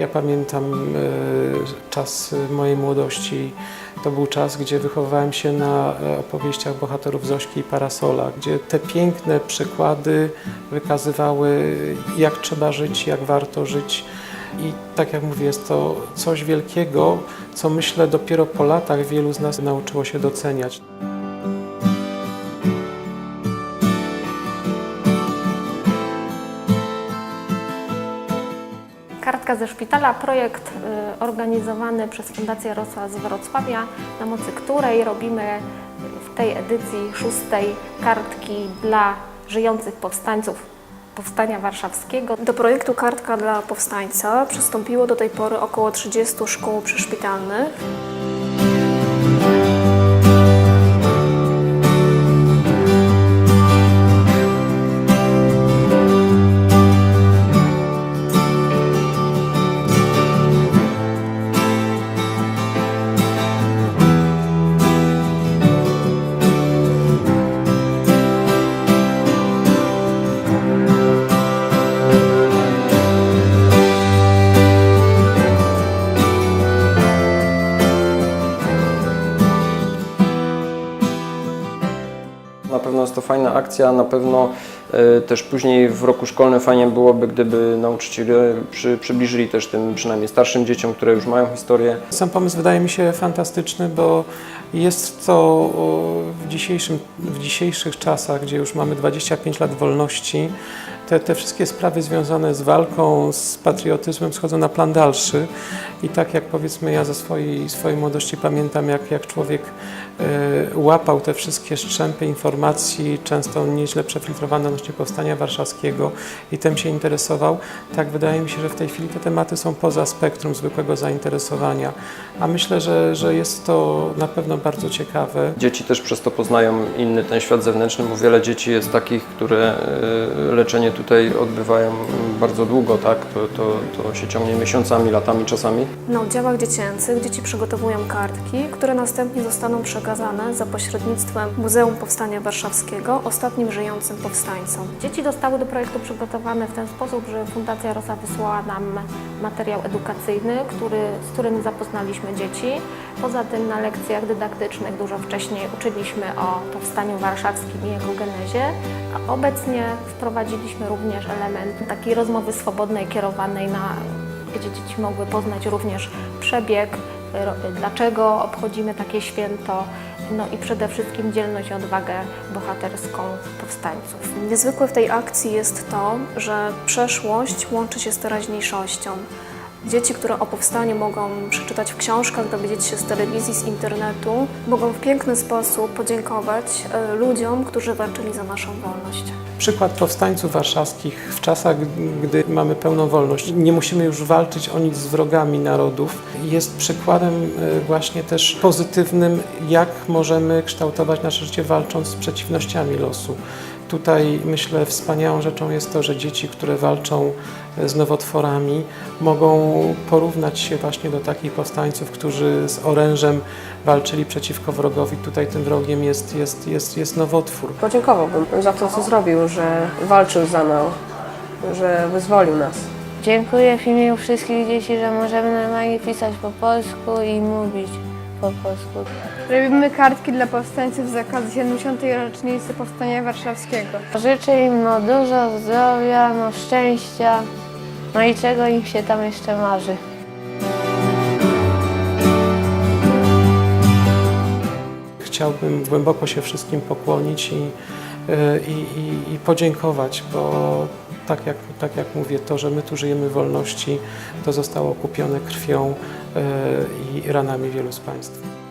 Ja pamiętam e, czas mojej młodości. To był czas, gdzie wychowywałem się na e, opowieściach bohaterów Zośki i Parasola, gdzie te piękne przykłady wykazywały, jak trzeba żyć, jak warto żyć. I tak jak mówię, jest to coś wielkiego, co myślę dopiero po latach wielu z nas nauczyło się doceniać. Kartka ze szpitala, projekt y, organizowany przez Fundację Rosła z Wrocławia, na mocy której robimy w tej edycji szóstej kartki dla żyjących powstańców Powstania Warszawskiego. Do projektu Kartka dla Powstańca przystąpiło do tej pory około 30 szkół przyszpitalnych. Jest to fajna akcja, na pewno e, też później w roku szkolnym fajnie byłoby, gdyby nauczyciele przy, przybliżyli też tym przynajmniej starszym dzieciom, które już mają historię, Sam pomysł wydaje mi się fantastyczny, bo jest to w, dzisiejszym, w dzisiejszych czasach, gdzie już mamy 25 lat wolności, te, te wszystkie sprawy związane z walką, z patriotyzmem schodzą na plan dalszy. I tak jak powiedzmy ja ze swojej, swojej młodości pamiętam, jak, jak człowiek e, łapał te wszystkie szczępy informacji, często nieźle przefiltrowane odnośnie Powstania Warszawskiego i tym się interesował, tak wydaje mi się, że w tej chwili te tematy są poza spektrum zwykłego zainteresowania. A myślę, że, że jest to na pewno bardzo ciekawe. Dzieci też przez to poznają inny ten świat zewnętrzny, bo wiele dzieci jest takich, które e, leczenie tutaj odbywają bardzo długo, tak? To, to, to się ciągnie miesiącami, latami czasami. Na oddziałach dziecięcych dzieci przygotowują kartki, które następnie zostaną przekazane za pośrednictwem Muzeum Powstania Warszawskiego ostatnim żyjącym powstańcom. Dzieci zostały do projektu przygotowane w ten sposób, że Fundacja Rosa wysłała nam materiał edukacyjny, który, z którym zapoznaliśmy dzieci. Poza tym na lekcjach dydaktycznych dużo wcześniej uczyliśmy o Powstaniu Warszawskim i jego genezie, a obecnie wprowadziliśmy również element takiej rozmowy swobodnej, kierowanej na gdzie dzieci mogły poznać również przebieg, dlaczego obchodzimy takie święto, no i przede wszystkim dzielność i odwagę bohaterską powstańców. Niezwykłe w tej akcji jest to, że przeszłość łączy się z teraźniejszością. Dzieci, które o powstaniu mogą przeczytać w książkach, dowiedzieć się z telewizji, z internetu, mogą w piękny sposób podziękować e, ludziom, którzy walczyli za naszą wolność. Przykład powstańców warszawskich w czasach, gdy mamy pełną wolność, nie musimy już walczyć o nic z wrogami narodów, jest przykładem e, właśnie też pozytywnym, jak możemy kształtować nasze życie walcząc z przeciwnościami losu. Tutaj myślę wspaniałą rzeczą jest to, że dzieci, które walczą e, z nowotworami, mogą porównać się właśnie do takich powstańców, którzy z orężem walczyli przeciwko wrogowi. Tutaj tym wrogiem jest, jest, jest, jest nowotwór. Podziękowałbym za to, co zrobił, że walczył za nas, że wyzwolił nas. Dziękuję w imieniu wszystkich dzieci, że możemy normalnie pisać po polsku i mówić po polsku. Robimy kartki dla powstańców z okazji 70. rocznicy Powstania Warszawskiego. Życzę im no dużo zdrowia, no szczęścia, no i czego im się tam jeszcze marzy. Chciałbym głęboko się wszystkim pokłonić i, e, i, i, i podziękować, bo tak jak, tak jak mówię, to, że my tu żyjemy w wolności, to zostało kupione krwią i ranami wielu z Państwa.